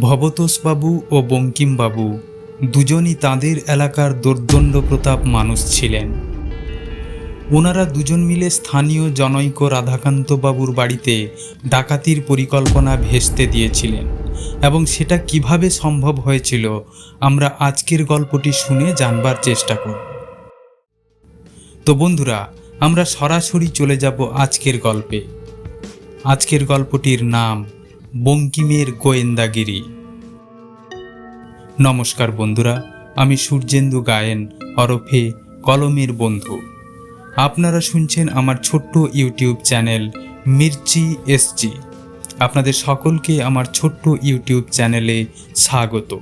ভবতোষবাবু ও বঙ্কিমবাবু দুজনই তাদের এলাকার দোর্দণ্ড প্রতাপ মানুষ ছিলেন। ওনারা দুজন মিলে স্থানীয় জনৈক রাধাকান্ত বাবুর বাড়িতে ডাকাতির পরিকল্পনা ভেস্তে দিয়েছিলেন এবং সেটা কীভাবে সম্ভব হয়েছিল আমরা আজকের গল্পটি শুনে জানবার চেষ্টা করব। তো বন্ধুরা আমরা সরাসরি চলে যাব আজকের গল্পে। আজকের গল্পটির নাম, বঙ্কিমের গোয়েন্দাগিরি। নমস্কার বন্ধুরা, আমি সূর্যেন্দু গায়েন ওরফে কলমের বন্ধু। আপনারা শুনছেন আমার ছোট্ট ইউটিউব চ্যানেল মির্চি এসজি। আপনাদের সকলকে আমার ছোট্ট ইউটিউব চ্যানেলে স্বাগত।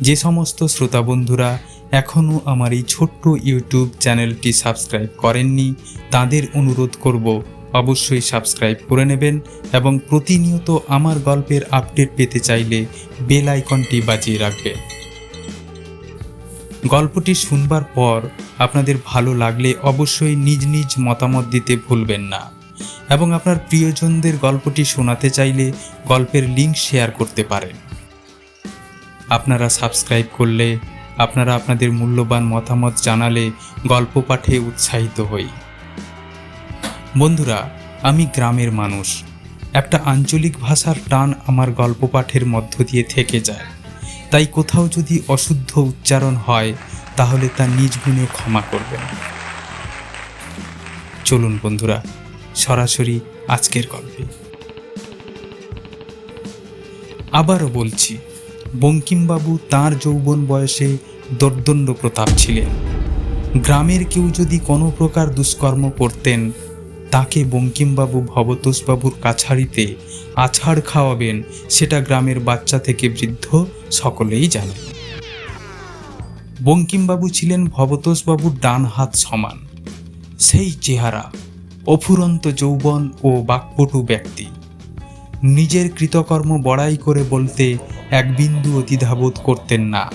যে সমস্ত শ্রোতা বন্ধুরা এখনও আমার এই ছোট্ট ইউটিউব চ্যানেলটি সাবস্ক্রাইব করেননি, তাদের অনুরোধ করব অবশ্যই সাবস্ক্রাইব করে নেবেন এবং প্রতিনিয়ত আমার গল্পের আপডেট পেতে চাইলে বেল আইকনটি বাজিয়ে রাখবেন। গল্পটি শুনবার পর আপনাদের ভালো লাগলে অবশ্যই নিজ নিজ মতামত দিতে ভুলবেন না এবং আপনার প্রিয়জনদের গল্পটি শোনাতে চাইলে গল্পের লিংক শেয়ার করতে পারেন। আপনারা সাবস্ক্রাইব করলে আপনারা আপনাদের মূল্যবান মতামত জানালে গল্প পাঠে উৎসাহিত হই। বন্ধুরা, আমি গ্রামের মানুষ। একটা আঞ্চলিক ভাষার টান আমার গল্প পাঠের মধ্য দিয়ে থেকে যায়। তাই কোথাও যদি অশুদ্ধ উচ্চারণ হয়, তাহলে তা নিজ গুণে ক্ষমা করবেন। চলুন বন্ধুরা, সরাসরি আজকের গল্পে। আবারও বলছি বঙ্কিমবাবু তার যৌবন বয়সে দর্দণ্ড প্রতাপ ছিলেন। গ্রামের কেউ যদি কোনো প্রকার দুষ্কর্ম করতেন, তাকে বঙ্কিমবাবু ভবতোষবাবুর কাছারিতে আছাড় খাওয়াবেন, সেটা গ্রামের বাচ্চা থেকে বৃদ্ধ সকলেই জানে। বঙ্কিমবাবু ছিলেন ভবতোষবাবুর ডান হাত সমান। সেই চেহারা, অফুরন্ত যৌবন ও বাকপটু ব্যক্তি। নিজের কৃতকর্ম বড়াই করে বলতে এক বিন্দু অতিধাবোধ করতেন না।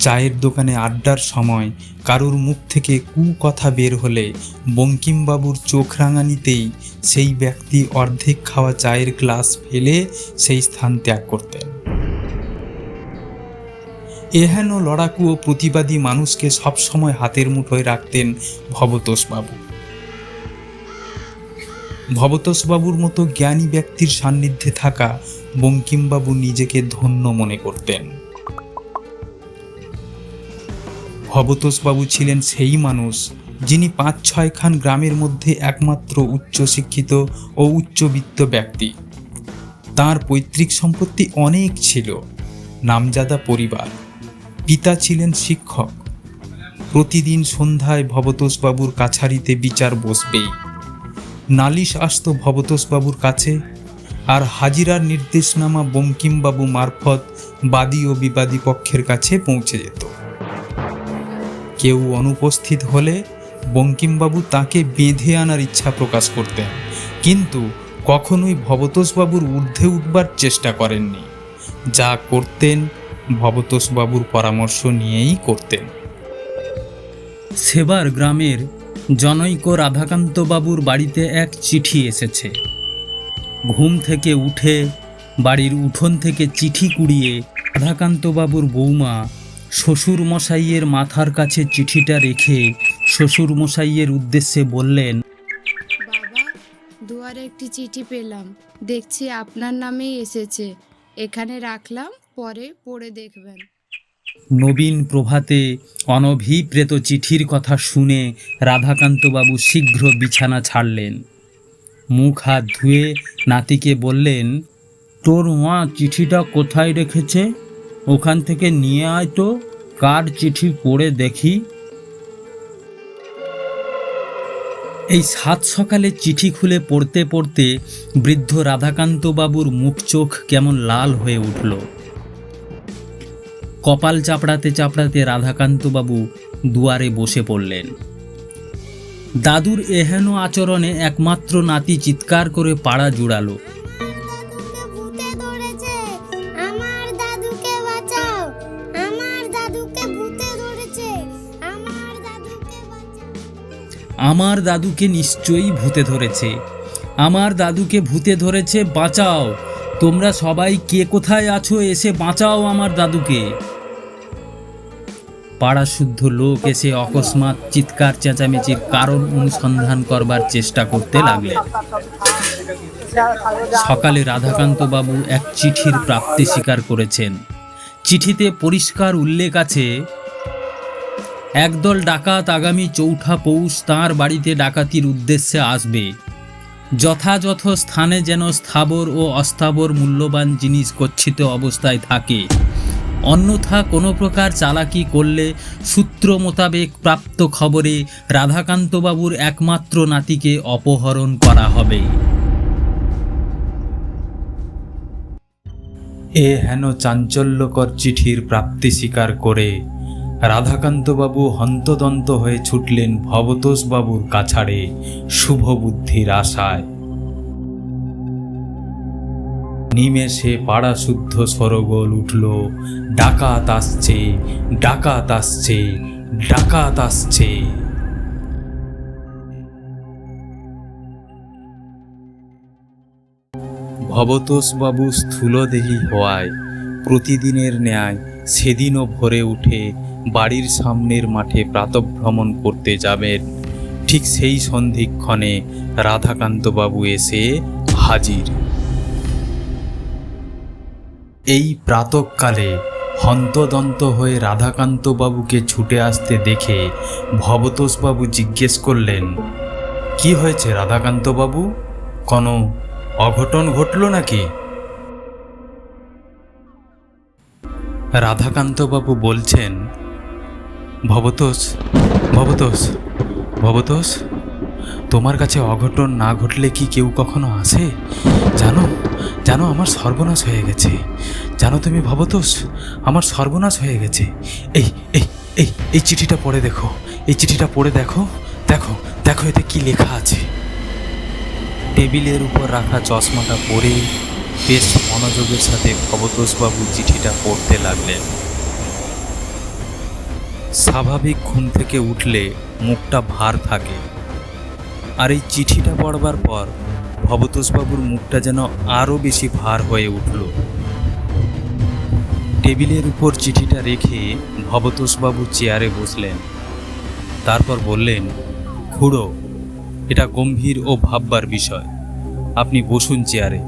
চায়ের দোকানে আড্ডার সময় কারুর মুখ থেকে কু কথা বের হলে বঙ্কিমবাবুর চোখ রাঙানিতেই সেই ব্যক্তি অর্ধেক খাওয়া চায়ের গ্লাস ফেলে সেই স্থান ত্যাগ করতেন। এহেন লড়াকু ও প্রতিবাদী মানুষকে সবসময় হাতের মুঠোয় রাখতেন ভবতোষবাবু। ভবতোষবাবুর মতো জ্ঞানী ব্যক্তির সান্নিধ্যে থাকা বঙ্কিমবাবু নিজেকে ধন্য মনে করতেন। ভবতোষবাবু ছিলেন সেই মানুষ যিনি পাঁচ ছয়খান গ্রামের মধ্যে একমাত্র উচ্চশিক্ষিত ও উচ্চবিত্ত ব্যক্তি। তার পৈতৃক সম্পত্তি অনেক ছিল, নামজাদা পরিবার, পিতা ছিলেন শিক্ষক। প্রতিদিন সন্ধ্যায় ভবতোষবাবুর কাছারিতে বিচার বসবেই। নালিশ আসতো ভবতোষবাবুর কাছে আর হাজিরার নির্দেশনামা বঙ্কিমবাবু মারফত বাদী ও বিবাদী পক্ষের কাছে পৌঁছে যেত। কেউ অনুপস্থিত হলে বঙ্কিমবাবু তাকে বেঁধে আনার ইচ্ছা প্রকাশ করতেন, কিন্তু কখনোই ভবতোষবাবুর ঊর্ধ্বে উঠবার চেষ্টা করেননি। যা করতেন ভবতোষবাবুর পরামর্শ নিয়েই করতেন। সেবার গ্রামের জনৈক রাধাকান্তবাবুর বাড়িতে এক চিঠি এসেছে। ঘুম থেকে উঠে বাড়ির উঠোন থেকে চিঠি কুড়িয়ে রাধাকান্ত বাবুর বৌমা শ্বশুর মশাইয়ের মাথার কাছে চিঠিটা রেখে শ্বশুর মশাইয়ের উদ্দেশ্যে বললেন বাবা দুয়ারে একটি চিঠি পেলাম। দেখছি আপনার নামেই এসেছে। এখানে রাখলাম পরে পড়ে দেখবেন। নবীন প্রভাতে অনভিপ্রেত চিঠির কথা শুনে রাধাকান্তবাবু শীঘ্র বিছানা ছাড়লেন। মুখ হাত ধুয়ে নাতিকে বললেন, তোর মা চিঠিটা কোথায় রেখেছে? ওখান থেকে নিয়ে আয় তো, কার চিঠি পড়ে দেখি। এই সাত সকালে চিঠি খুলে পড়তে পড়তে বৃদ্ধ রাধাকান্তবাবুর মুখ চোখ কেমন লাল হয়ে উঠল। কপাল চাপড়াতে চাপড়াতে রাধাকান্তবাবু দুয়ারে বসে পড়লেন। দাদুর এহেন আচরণে একমাত্র নাতি চিৎকার করে পাড়া জুড়ালো। আমার দাদুকে নিশ্চয়ই ভূতে ধরেছে। আমার দাদুকে ভূতে ধরেছে বাঁচাও। তোমরা সবাই কে কোথায় আছো এসে বাঁচাও আমার দাদুকে। পাড়া শুদ্ধ লোক এসে অকস্মাৎ চিৎকার, চেঁচামেচির কারণ অনুসন্ধান করবার চেষ্টা করতে লাগলেন। সকালে রাধাকান্ত বাবু এক চিঠির প্রাপ্তি স্বীকার করেছেন। চিঠিতে পরিষ্কার উল্লেখ আছে, একদল ডাকাত আগামী চৌঠা পৌষ তাঁর বাড়িতে ডাকাতির উদ্দেশ্যে আসবে। যথাযথ স্থানে যেন স্থাবর ও অস্থাবর মূল্যবান জিনিস গচ্ছিত অবস্থায় থাকে। অন্যথা কোনো প্রকার চালাকি করলে সূত্র মোতাবেক প্রাপ্ত খবরে রাধাকান্তবাবুর একমাত্র নাতিকে অপহরণ করা হবে। এ হেন চাঞ্চল্যকর চিঠির প্রাপ্তি স্বীকার করে রাধাকান্তবাবু হন্তদন্ত হয়ে ছুটলেন ভবতোষবাবুর কাছাড়ে শুভ বুদ্ধির আশায়। নিমেষে পাড়া শুদ্ধ সরগোল উঠল। ডাকাত আসছে ডাকাত আসছে ডাকাত আসছে। ভবতোষবাবু স্থূলদেহী হওয়ায় প্রতিদিনের ন্যায় সেদিনও ভোরে উঠে বাড়ির সামনের মাঠে প্রাতভ্রমণ করতে যাবেন। ঠিক সেই সন্ধিক্ষণে রাধাকান্তবাবু এসে হাজির। এই প্রাতকালে হন্তদন্ত হয়ে রাধাকান্তবাবুকে ছুটে আসতে দেখে ভবতোষবাবু জিজ্ঞেস করলেন, কি হয়েছে রাধাকান্তবাবু? কোনো অঘটন ঘটল নাকি? রাধাকান্তবাবু বলছেন, ভবতোষ ভবতোষ ভবতোষ তোমার কাছে অঘটন না ঘটলে কি কেউ কখনো আসে জানো জানো আমার সর্বনাশ হয়ে গেছে। জানো তুমি ভবতোষ, আমার সর্বনাশ হয়ে গেছে। এই এই এই এই চিঠিটা পড়ে দেখো, এই চিঠিটা পড়ে দেখো দেখো দেখো এতে কি লেখা আছে। টেবিলের উপর রাখা চশমাটা পরে বেশ মনোযোগের সাথে ভবতোষবাবু চিঠিটা পড়তে লাগলেন। স্বাভাবিক ঘুম থেকে উঠলে মুখটা ভার থাকে। আর এই চিঠিটা পড়বার পর ভবতোষবাবুর মুখটা যেন আরও বেশি ভার হয়ে উঠল। টেবিলের উপর চিঠিটা রেখে ভবতোষবাবু চেয়ারে বসলেন। তারপর বললেন, খুড়ো, এটা গম্ভীর ও ভাববার বিষয়। আপনি বসুন চেয়ারে,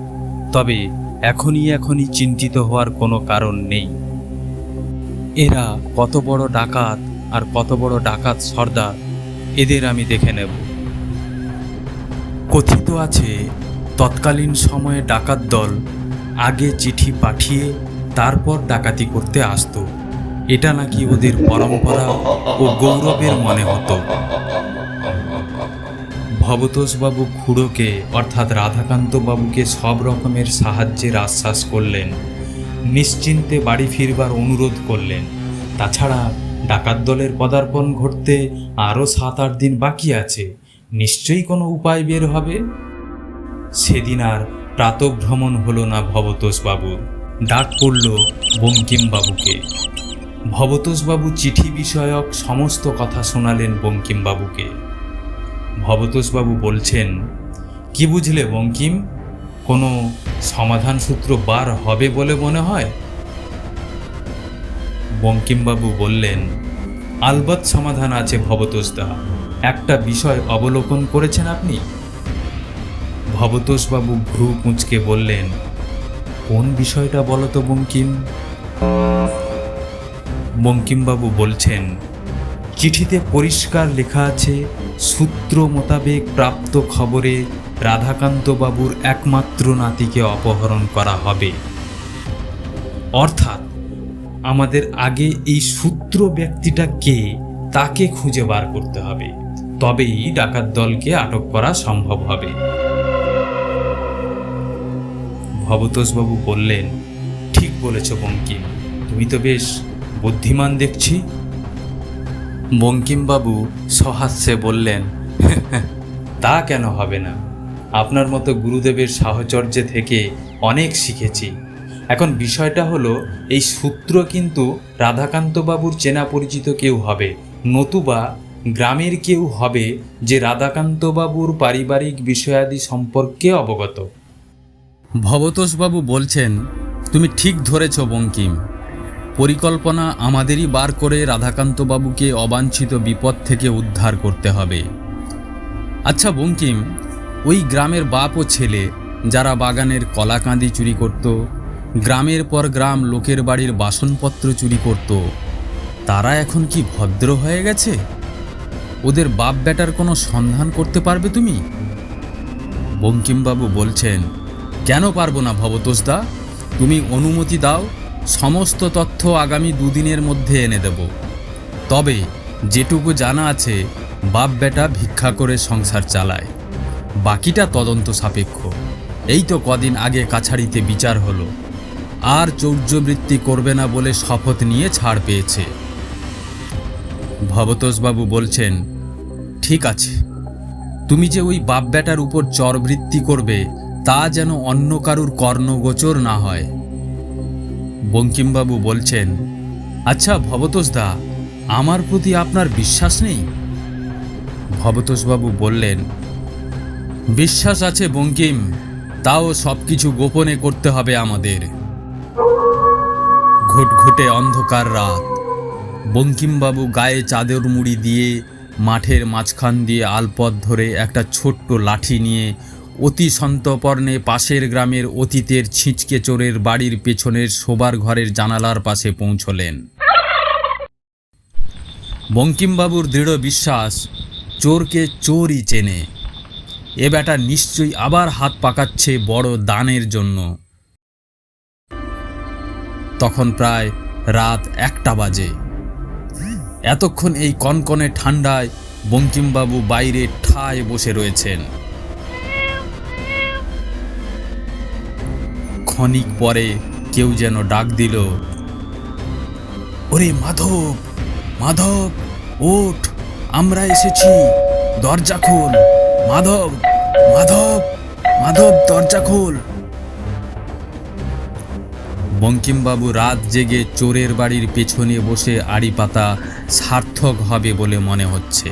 তবে এখনই এখনই চিন্তিত হওয়ার কোনো কারণ নেই। এরা কত বড় ডাকাত আর কত বড় ডাকাত সর্দার, এদের আমি দেখে নেব। কথিত আছে, তৎকালীন সময়ে ডাকাত দল আগে চিঠি পাঠিয়ে তারপর ডাকাতি করতে আসতো। এটা নাকি ওদের পরম্পরা ও গৌরবের মনে হতো। ভবতোষবাবু খুড়োকে, অর্থাৎ রাধাকান্ত বাবুকে সব রকমের সাহায্যের আশ্বাস করলেন। নিশ্চিন্তে বাড়ি ফিরবার অনুরোধ করলেন। তাছাড়া ডাকাত দলের পদার্পণ ঘটতে আরও সাত আট দিন বাকি আছে। নিশ্চয়ই কোনো উপায় বের হবে? সেদিন আর প্রাতভ্রমণ হলো না ভবতোষবাবুর ডাক পড়ল বঙ্কিমবাবুকে। ভবতোষবাবু চিঠি বিষয়ক সমস্ত কথা শোনালেন বঙ্কিমবাবুকে। ভবতোষবাবু বলছেন, কি বুঝলে বঙ্কিম? কোনো সমাধান সূত্র বার হবে বলে মনে হয়? বঙ্কিমবাবু বললেন, আলবৎ সমাধান আছে ভবতোষদা। একটা বিষয় অবলোকন করেছেন আপনি? ভবতোষবাবু ভ্রু কুঁচকে বললেন, কোন বিষয়টা বলো তো, বঙ্কিম? বঙ্কিমবাবু বলছেন, চিঠিতে পরিষ্কার লেখা আছে, সূত্র মোতাবেক প্রাপ্ত খবরে রাধাকান্তবাবুর একমাত্র নাতিকে অপহরণ করা হবে। অর্থাৎ, আমাদের আগে এই সূত্র ব্যক্তিটা কে, তাকে খুঁজে বার করতে হবে। তবেই ডাকাত দলকে আটক করা সম্ভব হবে। ভবতোষবাবু বললেন, ঠিক বলেছ, বঙ্কিম। তুমি তো বেশ বুদ্ধিমান দেখছি। বঙ্কিমবাবু সহাস্যে বললেন, তা কেন হবে না? আপনার মতো গুরুদেবের সাহচর্যে থেকে অনেক শিখেছি। এখন বিষয়টা হলো, এই সূত্র কিন্তু রাধাকান্তবাবুর চেনা পরিচিত কেউ হবে, নতুবা গ্রামের কেউ হবে যে রাধাকান্তবাবুর পারিবারিক বিষয়াদি সম্পর্কে অবগত। ভবতোষবাবু বলছেন, তুমি ঠিক ধরেছ, বঙ্কিম। পরিকল্পনা আমাদেরই বার করে রাধাকান্তবাবুকে অবাঞ্ছিত বিপদ থেকে উদ্ধার করতে হবে। আচ্ছা বঙ্কিম, ওই গ্রামের বাপ ও ছেলে যারা বাগানের কলাকাঁদি চুরি করত, গ্রামের পর গ্রাম লোকের বাড়ির বাসনপত্র চুরি করত, তারা এখন কি ভদ্র হয়ে গেছে? ওদের বাপ বেটার কোনো সন্ধান করতে পারবে তুমি? বঙ্কিমবাবু বলছেন, কেন পারব না ভবতোষদা? তুমি অনুমতি দাও, সমস্ত তথ্য আগামী দুদিনের মধ্যে এনে দেব। তবে যেটুকু জানা আছে বাপ বেটা ভিক্ষা করে সংসার চালায়। বাকিটা তদন্ত সাপেক্ষ। এই তো কদিন আগে কাছাড়িতে বিচার হলো। আর চৌর্যবৃত্তি করবে না বলে শপথ নিয়ে ছাড় পেয়েছে। ভবতোষবাবু বলছেন ঠিক আছে। তুমি যে ওই বাপ বেটার উপর চরবৃত্তি করবে, তা যেন অন্য কারুর কর্ণগোচর না হয়। বঙ্কিমবাবু বলছেন আচ্ছা ভবতোষদা, আমার প্রতি আপনার বিশ্বাস নেই? ভবতোষবাবু বললেন, বিশ্বাস আছে বঙ্কিম, তাও সব কিছু গোপনে করতে হবে আমাদের। ঘুটঘুটে অন্ধকার রাত। বঙ্কিমবাবু গায়ে চাদর মুড়ি দিয়ে মাঠের মাঝখান দিয়ে আলপথ ধরে একটা ছোট্ট লাঠি নিয়ে অতি সন্তপর্ণে পাশের গ্রামের অতীতের ছিঁচকে চোরের বাড়ির পেছনের শোবার ঘরের জানালার পাশে পৌঁছলেন। বঙ্কিমবাবুর দৃঢ় বিশ্বাস, চোরকে চোরই চেনে। এ বেটা নিশ্চয়ই আবার হাত পাকাচ্ছে বড় দানের জন্য। তখন প্রায় রাত একটা বাজে। এতক্ষণ এই কনকনে ঠান্ডায় বঙ্কিমবাবু বাইরে ঠায় বসে রয়েছেন। ক্ষণিক পরে কেউ যেন ডাক দিল, ওরে মাধব মাধব, ওঠ, আমরা এসেছি, দরজা খোল, মাধব মাধব মাধব, দরজা খোল। বঙ্কিমবাবু রাত জেগে চোরের বাড়ির পেছনে বসে আড়ি পাতা সার্থক হবে বলে মনে হচ্ছে।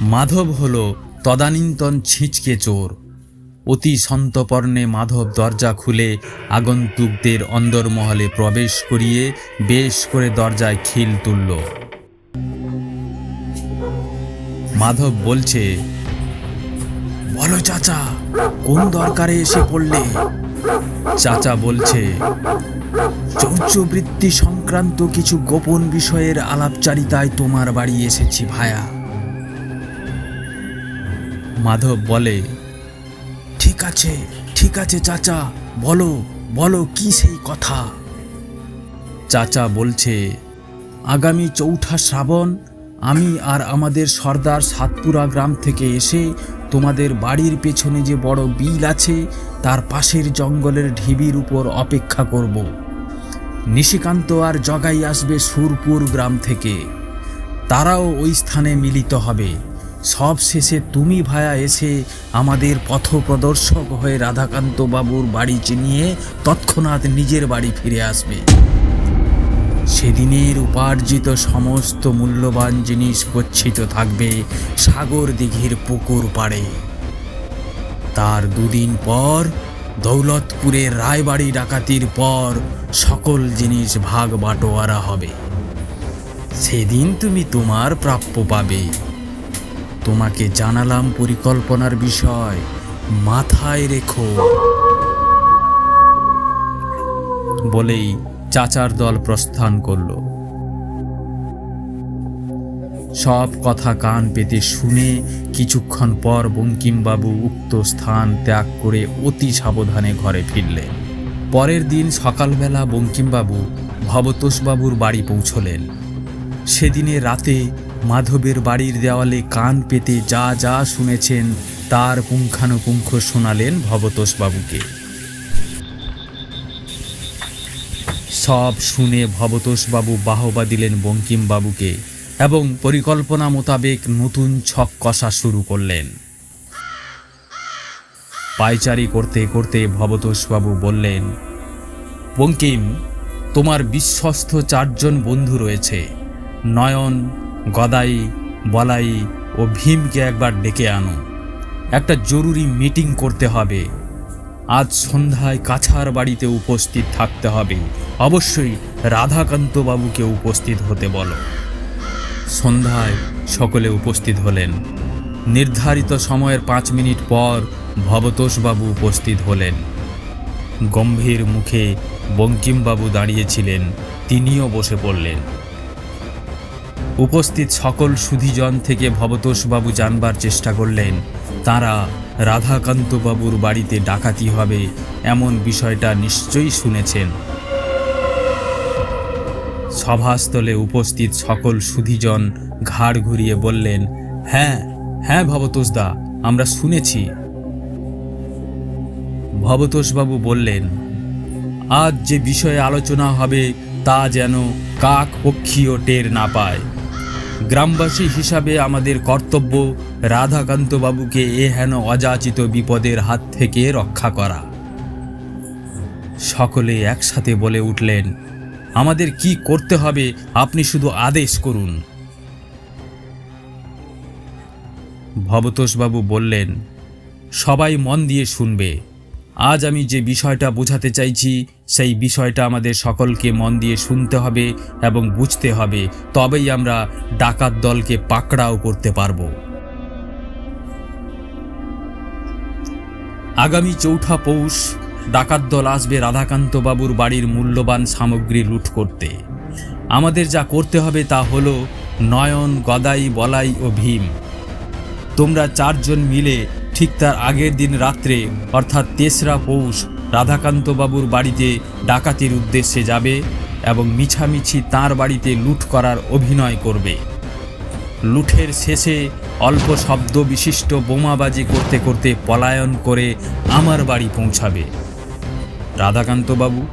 মাধব হল তদানীন্তন ছিঁচকে চোর। অতি সন্তপর্ণে মাধব দরজা খুলে আগন্তুকদের অন্দরমহলে প্রবেশ করিয়ে বেশ করে দরজায় খিল তুলল। মাধব বলছে, বলো চাচা, কোন দরকারে এসে পড়লে? চাচা বলছে চৌর্যবৃত্তি সংক্রান্ত কিছু গোপন বিষয়ের আলাপচারিতায় তোমার বাড়ি এসেছি, ভায়া। মাধব বলে, ঠিক আছে ঠিক আছে, চাচা, বলো বলো কি সেই কথা? চাচা বলছে, আগামী চৌঠা শ্রাবণ আমি আর আমাদের সর্দার সাতপুরা গ্রাম থেকে এসে তোমাদের বাড়ির পেছনে যে বড় বিল আছে, তার পাশের জঙ্গলের ঢিবির উপর অপেক্ষা করব। নিশিকান্ত আর জগাই আসবে সুরপুর গ্রাম থেকে। তারাও ওই স্থানে মিলিত হবে। সব শেষে তুমি ভায়া এসে আমাদের পথপ্রদর্শক হয়ে রাধাকান্ত বাবুর বাড়ি চিনিয়ে তৎক্ষণাৎ নিজের বাড়ি ফিরে আসবে। সেদিনের উপার্জিত সমস্ত মূল্যবান জিনিস গচ্ছিত থাকবে সাগর দিঘির পুকুর পাড়ে। তার দুদিন পর দৌলতপুরের রায়বাড়ি ডাকাতির পর সকল জিনিস ভাগ বাটোয়ারা হবে। সেদিন তুমি তোমার প্রাপ্য পাবে। তোমাকে জানালাম পরিকল্পনার বিষয়। মাথায় রেখো। বলেই চাচার দল প্রস্থান করল। সব কথা কান পেতে শুনে কিছুক্ষণ পর বঙ্কিমবাবু উক্ত স্থান ত্যাগ করে অতি সাবধানে ঘরে ফিরলেন। পরের দিন সকালবেলা বঙ্কিমবাবু ভবতোষবাবুর বাড়ি পৌঁছলেন। সেদিনে রাতে মাধবের বাড়ির দেওয়ালে কান পেতে যা যা শুনেছেন তার পুঙ্খানুপুঙ্খ শোনালেন ভবতোষবাবুকে। সব শুনে ভবতোষবাবু বাহবা দিলেন বঙ্কিমবাবুকে। এবং পরিকল্পনা মোতাবেক নতুন ছক কষা শুরু করলেন। পায়চারি করতে করতে ভবতোষবাবু বললেন বঙ্কিম তোমার বিশ্বস্ত চারজন বন্ধু রয়েছে। নয়ন, গদাই, বলাই ও ভীমকে একবার ডেকে আনো। একটা জরুরি মিটিং করতে হবে। আজ সন্ধ্যায় কাছার বাড়িতে উপস্থিত থাকতে হবে। অবশ্যই রাধাকান্তবাবুকে উপস্থিত হতে বলো। সন্ধ্যায় সকলে উপস্থিত হলেন। নির্ধারিত সময়ের পাঁচ মিনিট পর ভবতোষবাবু উপস্থিত হলেন। গম্ভীর মুখে বঙ্কিমবাবু দাঁড়িয়েছিলেন, তিনিও বসে পড়লেন। উপস্থিত সকল সুধিজন থেকে ভবতোষবাবু জানবার চেষ্টা করলেন, তারা রাধাকান্তবাবুর বাড়িতে ডাকাতি হবে এমন বিষয়টা নিশ্চয়ই শুনেছেন। সভাস্থলে উপস্থিত সকল সুধীজন ঘাড় ঘুরিয়ে বললেন হ্যাঁ হ্যাঁ ভবতোষদা, আমরা শুনেছি। ভবতোষবাবু বললেন, আজ যে বিষয়ে আলোচনা হবে তা যেন কাক পক্ষীও টের না পায়। গ্রামবাসী হিসাবে আমাদের কর্তব্য রাধাকান্তবাবুকে এ হেন অযাচিত বিপদের হাত থেকে রক্ষা করা। সকলে একসাথে বলে উঠলেন আমাদের কি করতে হবে আপনি শুধু আদেশ করুন। ভবতোষবাবু বললেন, সবাই মন দিয়ে শুনবে। আজ আমি যে বিষয়টা বোঝাতে চাইছি, সেই বিষয়টা আমাদের সকলকে মন দিয়ে শুনতে হবে এবং বুঝতে হবে, তবেই আমরা ডাকাত দলকে পাকড়াও করতে পারব। আগামী চৌঠা পৌষ ডাকাত দল আসবে রাধাকান্ত বাবুর বাড়ির মূল্যবান সামগ্রী লুট করতে। আমাদের যা করতে হবে তা হলো নয়ন, গদাই, বলাই ও ভীম। তোমরা চারজন মিলে ঠিক তার আগের দিন রাত্রে, অর্থাৎ তেসরা পৌষ, রাধাকান্ত বাবুর বাড়িতে ডাকাতির উদ্দেশ্যে যাবে এবং মিছামিছি তার বাড়িতে লুট করার অভিনয় করবে। লুঠের শেষে অল্প শব্দ বিশিষ্ট বোমাবাজি করতে করতে পলায়ন করে আমার বাড়ি পৌঁছাবে। রাধাকান্তবাবু,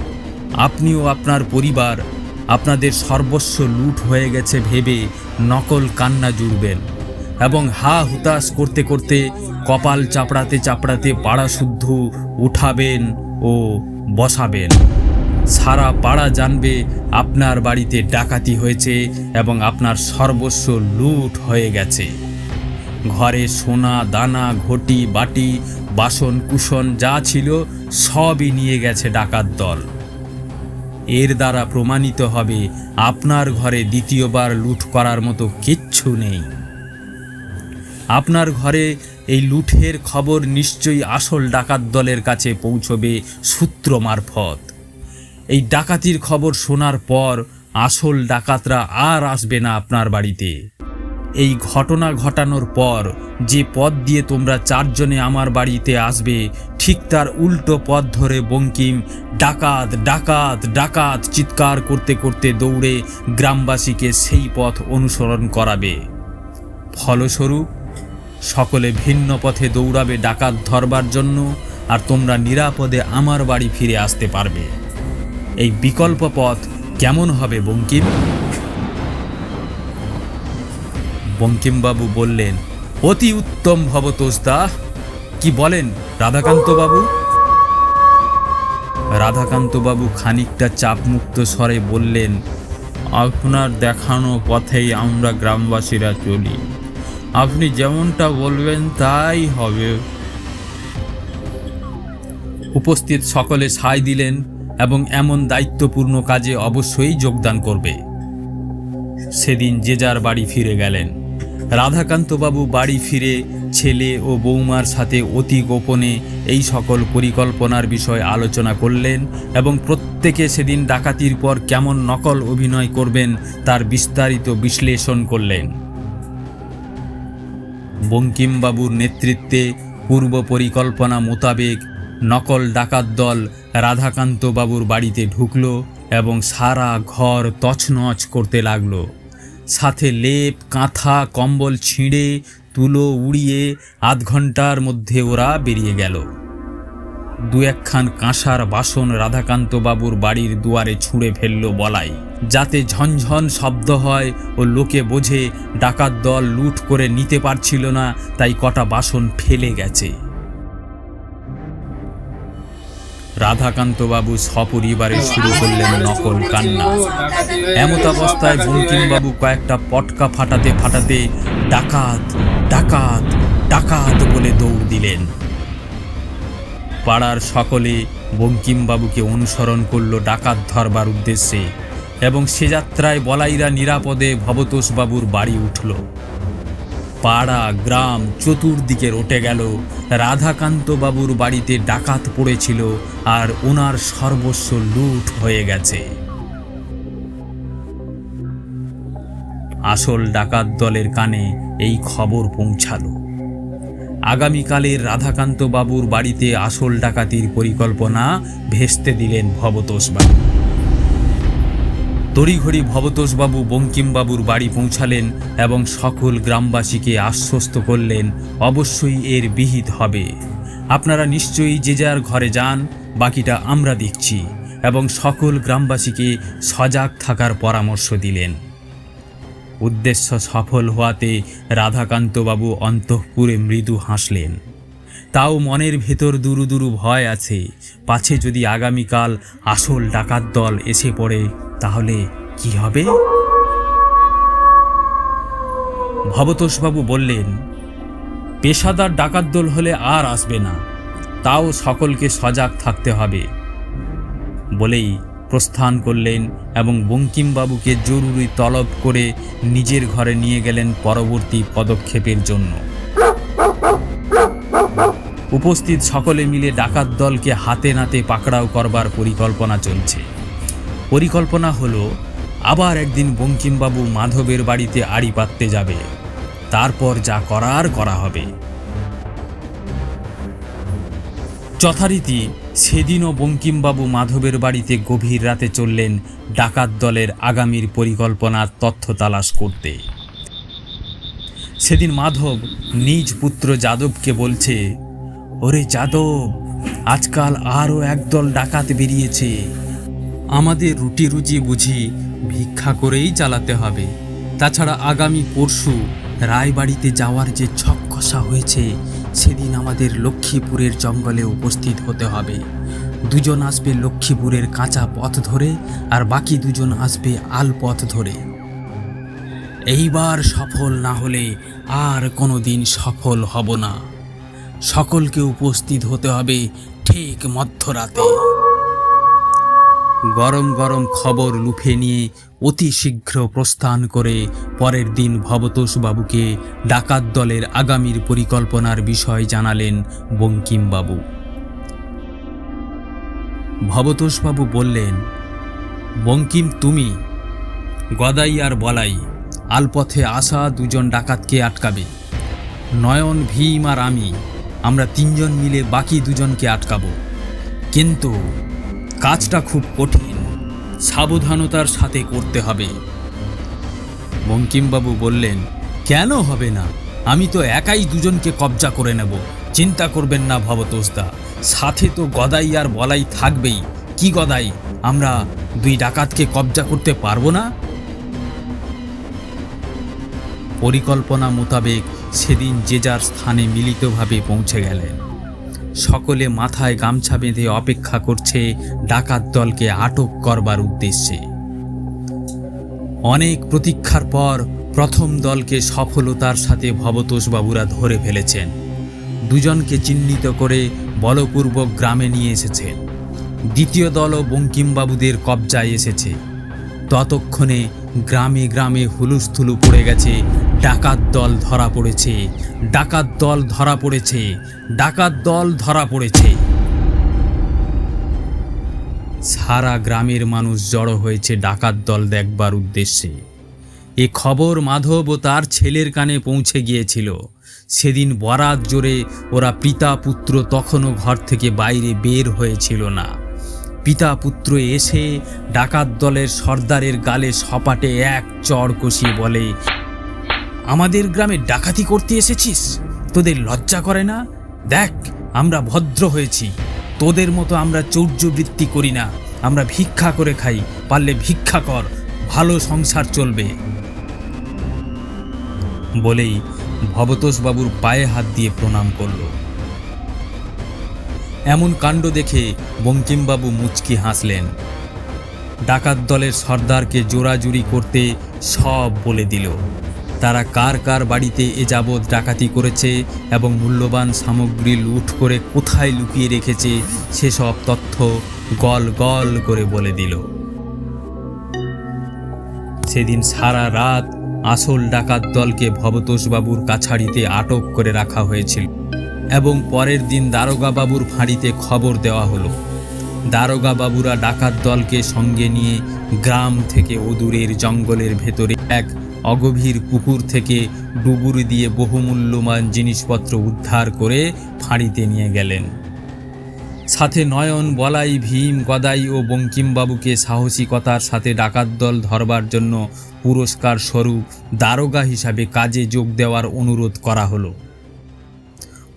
আপনিও আপনার পরিবার, আপনাদের সর্বস্ব লুট হয়ে গেছে ভেবে নকল কান্না জুড়বেন এবং হা হুতাশ করতে করতে কপাল চাপড়াতে চাপড়াতে পাড়া শুদ্ধ উঠাবেন ও বসাবেন। সারা পাড়া জানবে আপনার বাড়িতে ডাকাতি হয়েছে এবং আপনার সর্বস্ব লুট হয়ে গেছে। ঘরে সোনা, দানা, ঘটি, বাটি, বাসন কুসন যা ছিল সবই নিয়ে গেছে ডাকাত দল। এর দ্বারা প্রমাণিত হবে আপনার ঘরে দ্বিতীয়বার লুট করার মতো কিচ্ছু নেই। আপনার ঘরে এই লুঠের খবর নিশ্চয়ই আসল ডাকাত দলের কাছে পৌঁছবে সূত্র মারফত। এই ডাকাতির খবর শোনার পর আসল ডাকাতরা আর আসবে না আপনার বাড়িতে। এই ঘটনা ঘটানোর পর যে পথ দিয়ে তোমরা চারজনে আমার বাড়িতে আসবে, ঠিক তার উল্টো পথ ধরে বঙ্কিম ডাকাত ডাকাত ডাকাত চিৎকার করতে করতে দৌড়ে গ্রামবাসীকে সেই পথ অনুসরণ করাবে। ফলস্বরূপ, সকলে ভিন্ন পথে দৌড়াবে ডাকাত ধরবার জন্য আর তোমরা নিরাপদে আমার বাড়ি ফিরে আসতে পারবে। এই বিকল্প পথ কেমন হবে বঙ্কিম? বঙ্কিমবাবু বললেন, অতি উত্তম ভবতোষদা কি বলেন রাধাকান্তবাবু? রাধাকান্তবাবু খানিকটা চাপমুক্ত স্বরে বললেন, আপনার দেখানো পথেই আমরা গ্রামবাসীরা চলি। আপনি যেমনটা বলবেন তাই হবে। উপস্থিত সকলে সায় দিলেন এবং এমন দায়িত্বপূর্ণ কাজে অবশ্যই যোগদান করবে। সেদিন যে যার বাড়ি ফিরে গেলেন। রাধাকান্তবাবু বাড়ি ফিরে ছেলে ও বৌমার সাথে অতি গোপনে এই সকল পরিকল্পনার বিষয় আলোচনা করলেন এবং প্রত্যেকে সেদিন ডাকাতির পর কেমন নকল অভিনয় করবেন তার বিস্তারিত বিশ্লেষণ করলেন। বঙ্কিমবাবুর নেতৃত্বে পূর্ব পরিকল্পনা মোতাবেক নকল ডাকাত দল রাধাকান্তবাবুর বাড়িতে ঢুকল এবং সারা ঘর তছনছ করতে লাগল। সাথে লেপ, কাঁথা, কম্বল ছিঁড়ে, তুলো উড়িয়ে আধ ঘণ্টার মধ্যে ওরা বেরিয়ে গেল। দু একখান কাঁসার বাসন রাধাকান্ত বাবুর বাড়ির দুয়ারে ছুঁড়ে ফেলল বলাই, যাতে ঝনঝন শব্দ হয় ও লোকে বোঝে ডাকাত দল লুট করে নিতে পারছিল না, তাই কটা বাসন ফেলে গেছে। রাধাকান্তবাবু সপরিবারে শুরু করলেন নকল কান্না। এমত অবস্থায় বঙ্কিমবাবু কয়েকটা পটকা ফাটাতে ফাটাতে ডাকাত ডাকাত ডাকাত বলে দৌড় দিলেন। পাড়ার সকলে বঙ্কিমবাবুকে অনুসরণ করল ডাকাত ধরবার উদ্দেশ্যে এবং সে যাত্রায় বলাইরা নিরাপদে ভবতোষবাবুর বাড়ি উঠল। পাড়া, গ্রাম চতুর্দিকে রটে গেল। রাধাকান্ত বাবুর বাড়িতে ডাকাত পড়েছিল আর ওনার সর্বস্ব লুট হয়ে গেছে। আসল ডাকাত দলের কানে এই খবর পৌঁছালো। আগামীকালের রাধাকান্ত বাবুর বাড়িতে আসল ডাকাতির পরিকল্পনা ভেস্তে দিলেন ভবতোষবাবু তড়িঘড়ি ভবতোষবাবু বঙ্কিমবাবুর বাড়ি পৌঁছালেন এবং সকল গ্রামবাসীকে আশ্বস্ত করলেন, অবশ্যই এর বিহিত হবে। আপনারা নিশ্চয়ই যে যার ঘরে যান, বাকিটা আমরা দেখছি এবং সকল গ্রামবাসীকে সজাগ থাকার পরামর্শ দিলেন। উদ্দেশ্য সফল হওয়াতে রাধাকান্তবাবু অন্তঃপুরে মৃদু হাসলেন। তাও মনের ভেতর দুরু দুরু ভয় আছে। পাছে যদি আগামীকাল আসল ডাকাত দল এসে পড়ে, তাহলে কি হবে? ভবতোষবাবু বললেন, পেশাদার ডাকাত দল হলে আর আসবে না। তাও সকলকে সজাগ থাকতে হবে। বলেই প্রস্থান করলেন এবং বঙ্কিমবাবুকে জরুরি তলব করে নিজের ঘরে নিয়ে গেলেন পরবর্তী পদক্ষেপের জন্য। উপস্থিত সকলে মিলে ডাকাত দলকে হাতে নাতে পাকড়াও করবার পরিকল্পনা চলছে। পরিকল্পনা হলো, আবার একদিন বঙ্কিমবাবু মাধবের বাড়িতে আড়ি পাততে যাবে। তারপর যা করার করা হবে। যথারীতি সেদিনও বঙ্কিমবাবু মাধবের বাড়িতে গভীর রাতে চললেন ডাকাত দলের আগামীর পরিকল্পনার তথ্য তালাশ করতে। সেদিন মাধব নিজ পুত্র যাদবকে বলছে ওরে যাদব, আজকাল আরও একদল ডাকাত বেরিয়েছে। আমাদের রুটি রুজি বুঝি ভিক্ষা করেই চালাতে হবে। তাছাড়া আগামী পরশু রায়বাড়িতে যাওয়ার যে ছক হয়েছে, সেদিন আমাদের লক্ষ্মীপুরের জঙ্গলে উপস্থিত হতে হবে। দুজন আসবে লক্ষ্মীপুরের কাঁচা পথ ধরে আর বাকি দুজন আসবে আল পথ ধরে। এইবার সফল না হলে আর কোনো দিন সফল হব না। সকলকে উপস্থিত হতে হবে ঠিক মধ্যরাতে। গরম গরম খবর লুফে নিয়ে অতি শীঘ্র প্রস্থান করে পরের দিন ভবতোষবাবুকে ডাকাত দলের আগামীর পরিকল্পনার বিষয় জানালেন বঙ্কিমবাবু। ভবতোষবাবু বললেন, বঙ্কিম, তুমি গদাই আর বলাই, আলপথে আসা দুজন ডাকাতকে আটকাবে। নয়ন, ভীম আর আমি আমরা তিনজন মিলে বাকি দুজনকে আটকাবো। কিন্তু কাজটা খুব কঠিন। সাবধানতার সাথে করতে হবে। বঙ্কিমবাবু বললেন, কেন হবে না? আমি তো একাই দুজনকে কবজা করে নেব। চিন্তা করবেন না ভবতোষদা। সাথে তো গদাই আর বলাই থাকবেই। কি গদাই? আমরা দুই ডাকাতকে কবজা করতে পারব না? পরিকল্পনা মোতাবেক সেদিন যে যার স্থানে মিলিতভাবে পৌঁছে গেলেন। সকলে মাথায় গামছা বেঁধে অপেক্ষা করছে ডাকাত দলকে আটক করবার উদ্দেশ্যে। অনেক প্রতীক্ষার পর প্রথম দলকে সফলতার সাথে ভবতোষবাবুরা ধরে ফেলেছেন। দুজনকে চিহ্নিত করে বলপূর্বক গ্রামে নিয়ে এসেছেন। দ্বিতীয় দলও বঙ্কিমবাবুদের কবজায় এসেছে। ততক্ষণে গ্রামে গ্রামে হুলুস্থুলু পড়ে গেছে ডাকাত দল ধরা পড়েছে। ডাকাত দল ধরা পড়েছে। ডাকাত দল ধরা পড়েছে। সারা গ্রামের মানুষ জড়ো হয়েছে ডাকাত দল দেখবার উদ্দেশ্যে। এ খবর মাধব ও তার ছেলের কানে পৌঁছে গিয়েছিল। সেদিন বরাত জোরে ওরা পিতা পুত্র তখনও ঘর থেকে বাইরে বের হয়েছিল না। পিতা পুত্র এসে ডাকাত দলের সর্দারের গালে সপাটে এক চড় কষিয়ে বলে আমাদের গ্রামে ডাকাতি করতে এসেছিস? তোদের লজ্জা করে না? দেখ, আমরা ভদ্র হয়েছি। তোদের মতো আমরা চৌর্যবৃত্তি করি না। আমরা ভিক্ষা করে খাই, পারলে ভিক্ষা কর। ভালো সংসার চলবে। বলেই ভবতোষবাবুর পায়ে হাত দিয়ে প্রণাম করল। এমন কাণ্ড দেখে বঙ্কিমবাবু মুচকি হাসলেন। ডাকাত দলের সর্দারকে জোরাজুরি করতে সব বলে দিল। তারা কার কার বাড়িতে এ যাবৎ ডাকাতি করেছে এবং মূল্যবান সামগ্রী লুট করে কোথায় লুকিয়ে রেখেছে, সেসব তথ্য গল গল করে বলে দিল। সেদিন সারা রাত আসল ডাকাত দলকে ভবতোষবাবুর কাছাড়িতে আটক করে রাখা হয়েছিল এবং পরের দিন দারোগা বাবুর ফাঁড়িতে খবর দেওয়া হলো। দারোগা বাবুরা ডাকাত দলকে সঙ্গে নিয়ে গ্রাম থেকে অদূরের জঙ্গলের ভেতরে এক অগভীর পুকুর থেকে ডুবুরি দিয়ে বহুমূল্যমান জিনিসপত্র উদ্ধার করে ফাঁড়িতে নিয়ে গেলেন। সাথে নয়ন, বলাই, ভীম, গদাই ও বঙ্কিমবাবুকে সাহসিকতার সাথে ডাকাত দল ধরবার জন্য পুরস্কার স্বরূপ দারোগা হিসাবে কাজে যোগ দেওয়ার অনুরোধ করা হলো।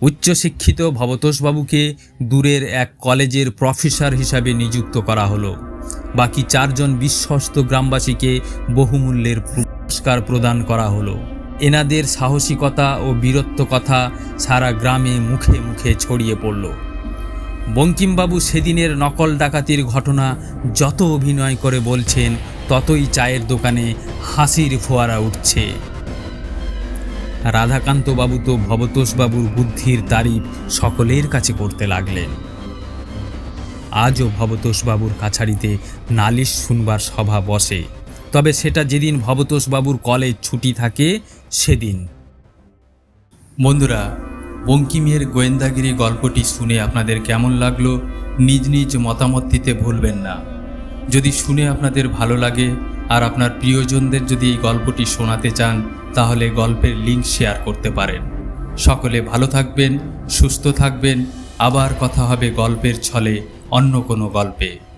উচ্চশিক্ষিত ভবতোষবাবুকে দূরের এক কলেজের প্রফেসর হিসাবে নিযুক্ত করা হলো। বাকি চারজন বিশ্বস্ত গ্রামবাসীকে বহুমূল্যের পুরস্কার প্রদান করা হলো। এনাদের সাহসিকতা ও বীরত্ব কথা সারা গ্রামে মুখে মুখে ছড়িয়ে পড়ল। বঙ্কিমবাবু সেদিনের নকল ডাকাতির ঘটনা যত অভিনয় করে বলছেন, ততই চায়ের দোকানে হাসির ফোয়ারা উঠছে। রাধাকান্তবাবু তো ভবতোষবাবুর বুদ্ধির তারিফ সকলের কাছে করতে লাগলেন। আজও ভবতোষবাবুর কাছারিতে নালিশ শুনবার সভা বসে। তবে সেটা যেদিন ভবতোষবাবুর কলেজ ছুটি থাকে, সেদিন। বন্ধুরা, বঙ্কিমের গোয়েন্দাগিরি গল্পটি শুনে আপনাদের কেমন লাগল, নিজ নিজ মতামত দিতে ভুলবেন না। যদি শুনে আপনাদের ভালো লাগে, আর আপনার প্রিয়জনদের যদি এই গল্পটি শোনাতে চান, তাহলে গল্পের লিঙ্ক শেয়ার করতে পারেন। সকলে ভালো থাকবেন, সুস্থ থাকবেন, আবার কথা হবে গল্পের ছলে অন্য কোনো গল্পে।